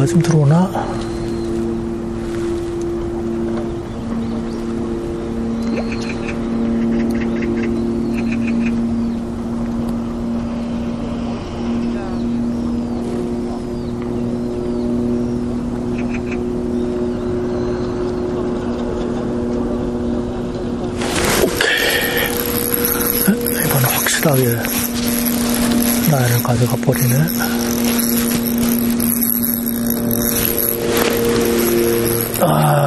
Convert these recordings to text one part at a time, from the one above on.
현대가 좀 들어오나? 오케이. 이건 확실하게 라인을 가져가 버리네. 아,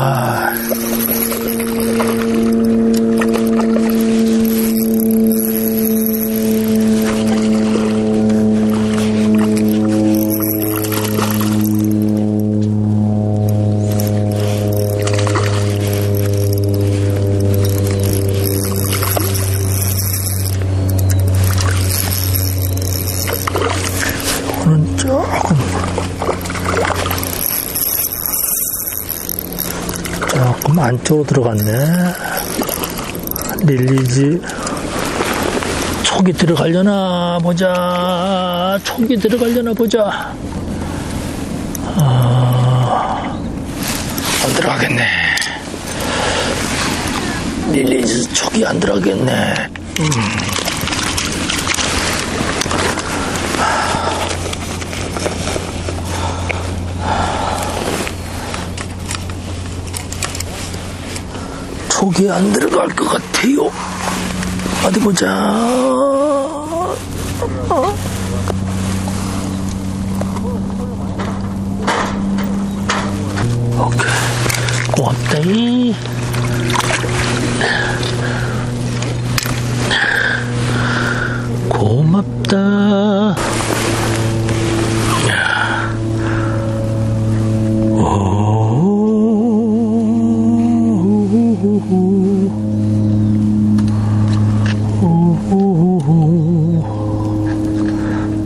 안쪽으로 들어갔네. 릴리즈 촉이 들어가려나 보자. 촉이 들어가려나 보자. 아, 안 들어가겠네. 릴리즈 촉이 안 들어가겠네. 촉이 안 들어갈 것 같아요. 어디 보자. 어? 오케이. 고맙다이. 고맙다.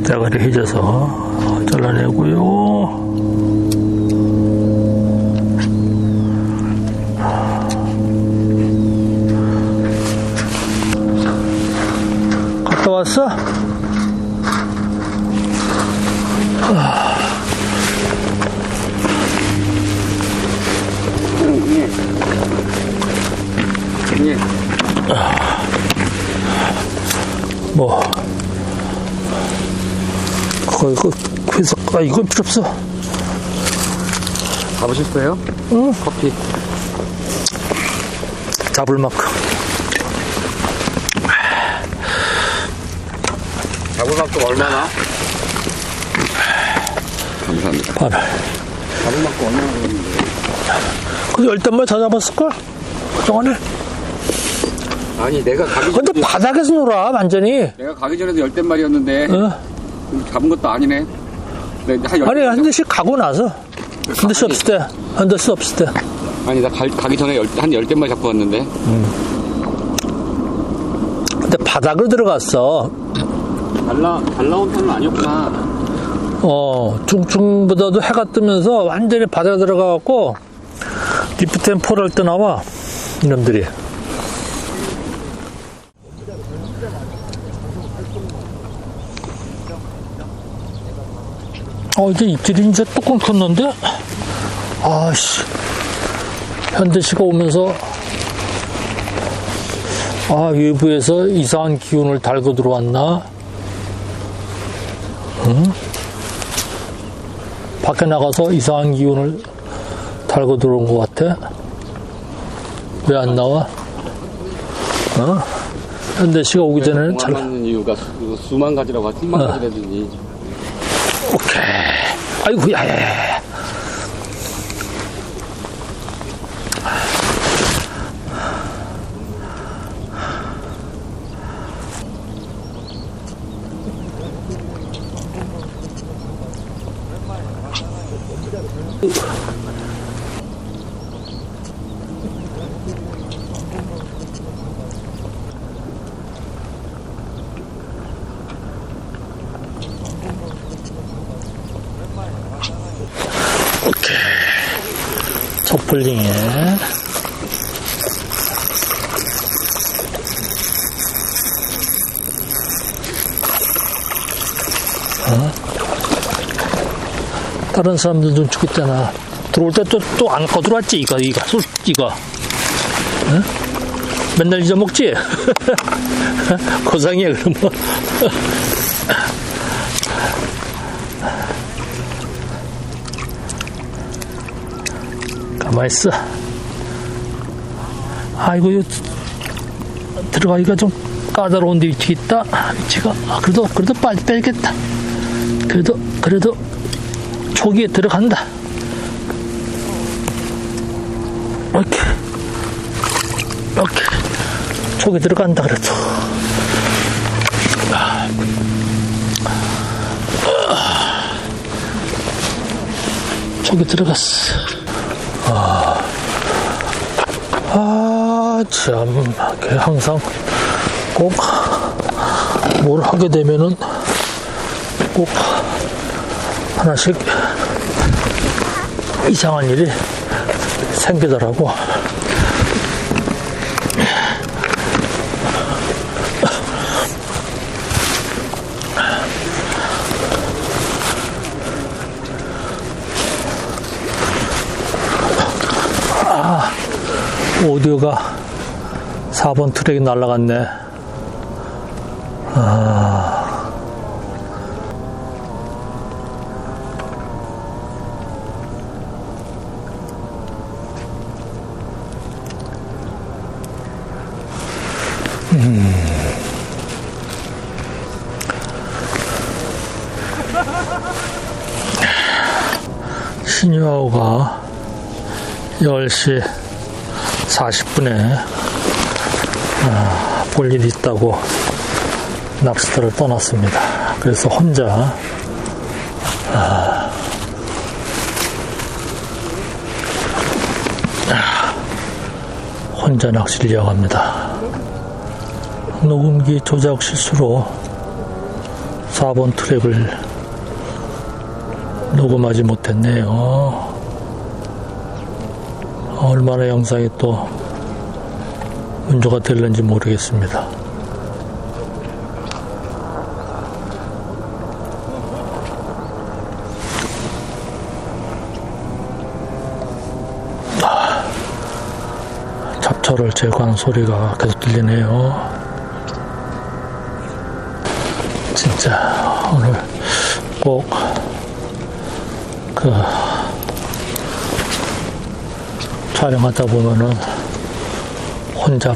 대가리 해져서 잘라내고요. 갔다 왔어? 예. 뭐 거 이거 그래서 아 이건 필요 없어 가보셨어요? 응. 커피. 잡을 만큼 잡을 만큼 얼마나? 감사합니다. 봐라 잡을 만큼 얼마나 그랬는데? 그 열댓 마리 다 잡았을걸 그동안에 아니, 내가 가기 근데 전에, 바닥에서 놀아 완전히 내가 가기 전에도 열댓 마리였는데, 어? 잡은 것도 아니네. 네, 한 열, 아니 한 대씩 가고 나서. 한 대씩 없을 때. 한 대씩 없을 때. 아니, 나 가, 가기 전에 열, 한 열댓 마리 잡고 왔는데, 근데 바닥으로 들어갔어. 잘 나온 편은 아니었구나. 어 중충보다도 해가 뜨면서 완전히 바닥에 들어가갖고 리프트 폴할 때 나와 이놈들이 어 이제 입질이 이제 뚜껑 켰는데 아씨 현대시가 오면서 아 외부에서 이상한 기운을 달고 들어왔나 밖에 나가서 이상한 기운을 달고 들어온 것 같아. 왜 안 나와? 어? 현대 씨가 오기 전에는 잘, 수만 가지라고 하지, 천만 어. 가지라더니. 오케이. 아이고, 야, 야, 야. 촛불링에 다른 사람들 눈 죽겠잖아. 들어올 때 또, 또안 갖고 들어왔지, 이거, 이거, 술, 이거. 응? 맨날 잊어먹지? 고상이야, 그러면. 가만 있어. 아이고, 이거 들어가기가 좀 까다로운데 위치 있다. 위치가. 아, 그래도, 그래도 빨리 빼겠다. 그래도, 그래도 초기에 들어간다. 이렇게. 이렇게. 초기 들어간다, 그래도. 초기 들어갔어. 아, 참, 걔 항상 꼭 뭘 하게 되면은 꼭 하나씩 이상한 일이 생기더라고. 오디오가 4번 트랙이 날라갔네. 아. 신유아우가 10시 40분에 볼 일이 있다고 낚시터를 떠났습니다. 그래서 혼자 아, 혼자 낚시를 이어갑니다. 녹음기 조작 실수로 4번 트랙을 녹음하지 못했네요. 얼마나 영상이 또 문제가 될는지 모르겠습니다. 아, 잡초를 제거하는 소리가 계속 들리네요. 진짜 오늘 꼭그 촬영하다 보면은 혼자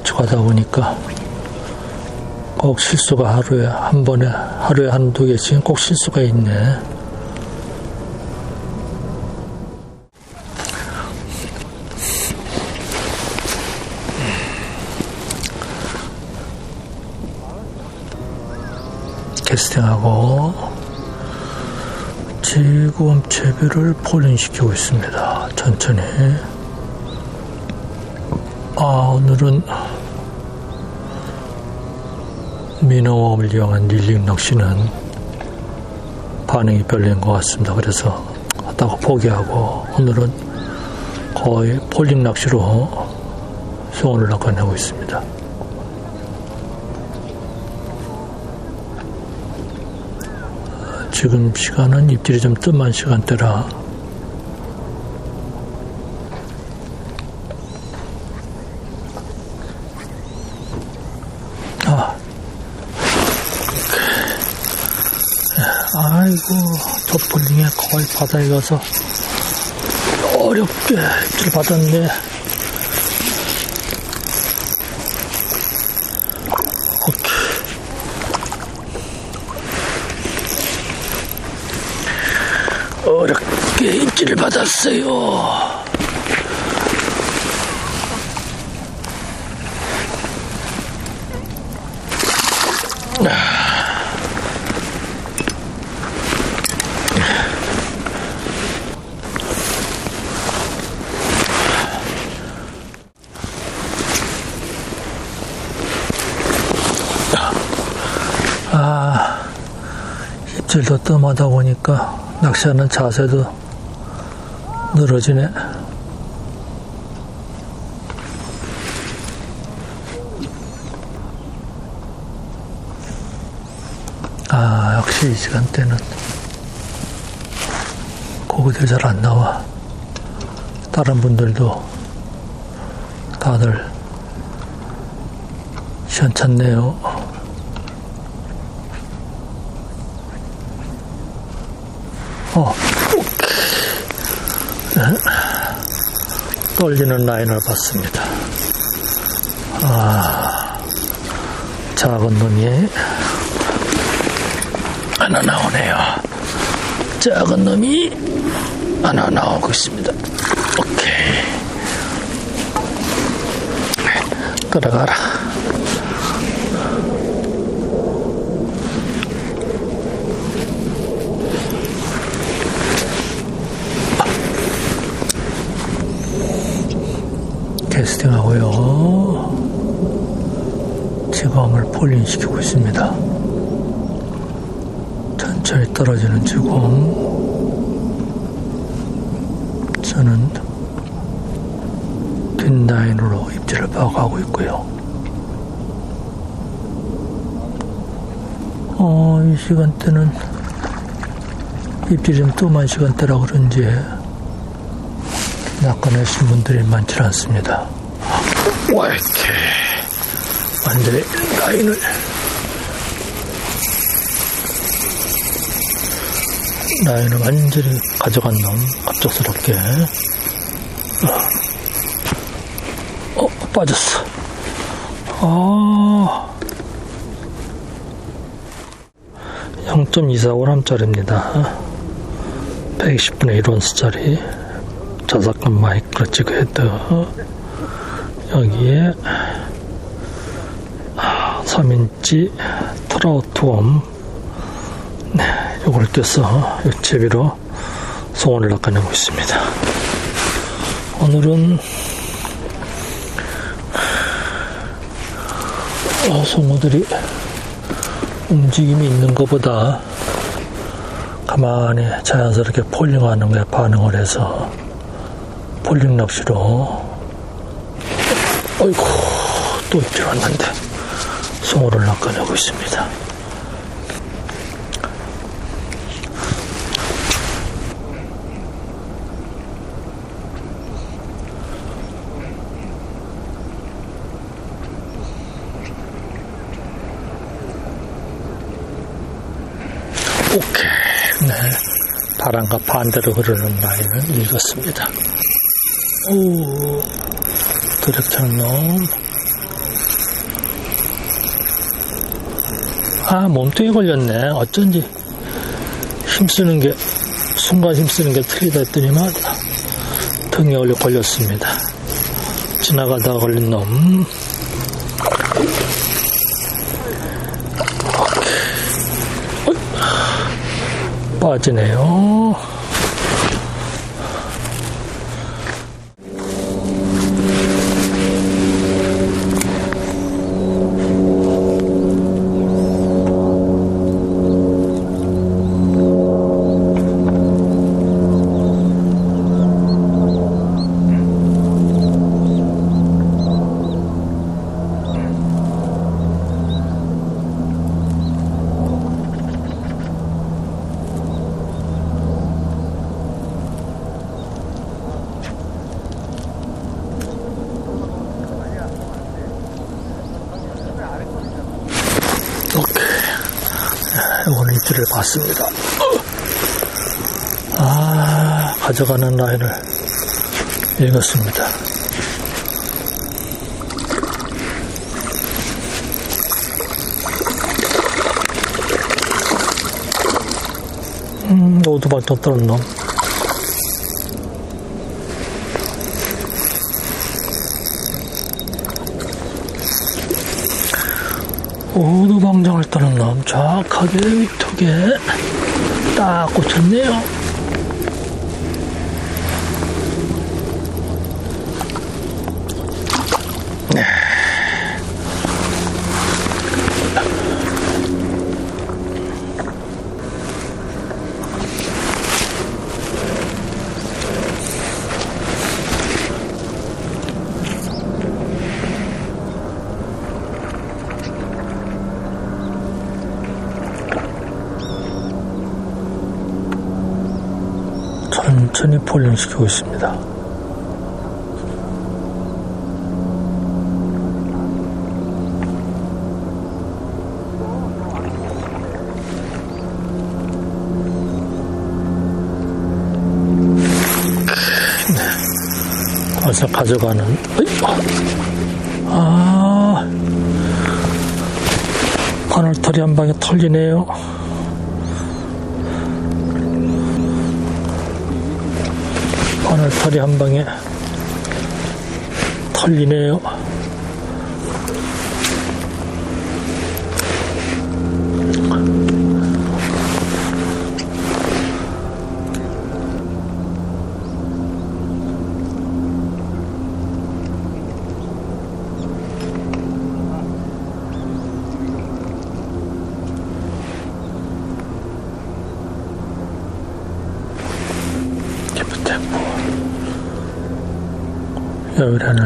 쭉 하다 보니까 꼭 실수가 하루에 한 번에 하루에 한두 개씩 꼭 실수가 있네. 캐스팅하고 지금 채비를 폴링시키고 있습니다. 천천히. 아, 오늘은 민어웜을 이용한 릴링 낚시는 반응이 별로인 것 같습니다. 그래서 하다가 포기하고 오늘은 거의 폴링 낚시로 수온을 낚아내고 있습니다. 지금 시간은 입질이 좀 뜸한 시간대라 아. 아이고 저 볼링에 거의 바다에 가서 어렵게 입질 받았네 오케이 어렵게 입질을 받았어요. 아, 입질도 뜸하다 보니까 낚시하는 자세도 늘어지네. 아, 역시 이 시간대는 고기들 잘 안 나와. 다른 분들도 다들 시원찮네요. 어, 네. 떨리는 라인을 봤습니다. 아, 작은 놈이 하나 나오네요. 작은 놈이 하나 나오고 있습니다. 오케이. 끌어가라. 캐스팅하고요. 지검을 폴링시키고 있습니다. 천천히 떨어지는 지검. 저는 뒷라인으로 입질을 파악하고 있고요. 어, 이 시간대는 입질이 좀 뜸한 시간대라 그런지 낚아내신 분들이 많지 않습니다. 와, 이렇게 완전히 라인을. 라인을 완전히 가져간 놈 갑작스럽게. 어, 빠졌어. 아, 0.24g짜리입니다. 120분의 1온스짜리. 자작감 마이크로 찍어 헤드 여기에 3인치 트라우트웜 네, 요걸 껴서 제비로 송원을 낚아내고 있습니다. 오늘은 어, 송어들이 움직임이 있는 것보다 가만히 자연스럽게 폴링하는 거에 반응을 해서 폴링 낚시로 어이구 또 입질 왔는데 송어를 낚아내고 있습니다. 오케이. 네. 바람과 반대로 흐르는 라인을 읽었습니다. 오, 드랙처럼 놈. 아, 몸뚱이 걸렸네. 어쩐지 힘쓰는 게, 순간 힘쓰는 게 틀리다 했더니만 등에 올려 걸렸습니다. 지나가다가 걸린 놈. 빠지네요. 입질을 봤습니다. 아, 가져가는 라인을 읽었습니다. 음, 오두방정 떨은 놈. 오두방정을 떠는 놈 정확하게 위턱에 딱 꽂혔네요. 폴링시키고 있습니다. 어서 가져가는, 어이, 아, 바늘털이 한 방에 털리네요. 바늘털이 한 방에 털리네요.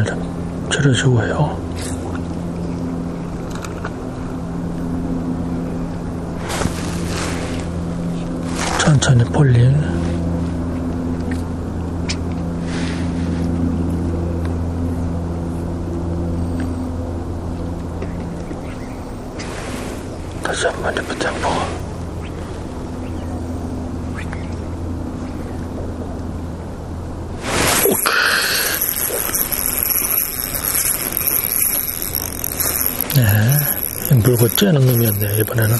좀 줄여주고요. 천천히 폴링 다시 한 번 리프템포 네, 째는 놈이었네요, 이번에는.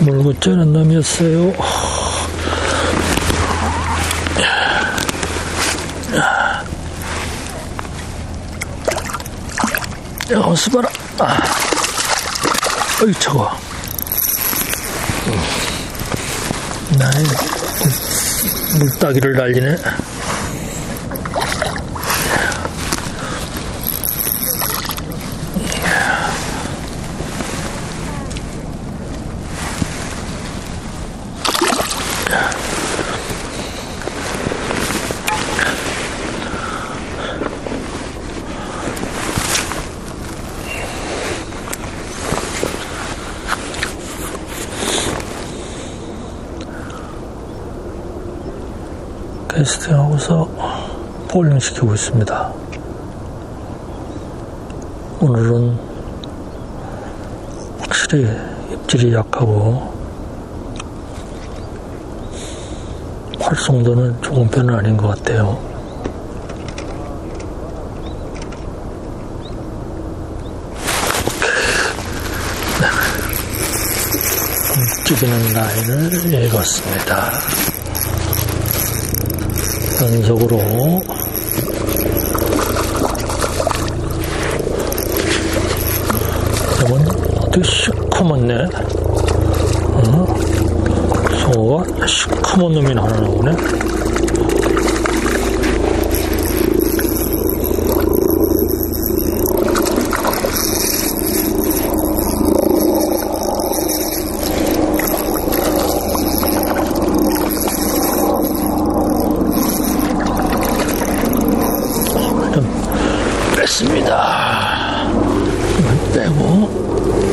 물고 째는 놈이었어요. 야, 어서 봐라. 아. 어이, 저거. 나의 물따기를 날리네. 캐스팅하고서 폴링 시키고 있습니다. 오늘은 확실히 입질이 약하고 활성도는 좋은 편은 아닌 것 같아요. 움직이는 라인을 읽었습니다. 연속으로. 이건 어떻게 시커먼네? 어? 송어가 시커먼 놈이 하나 나오네 诶我。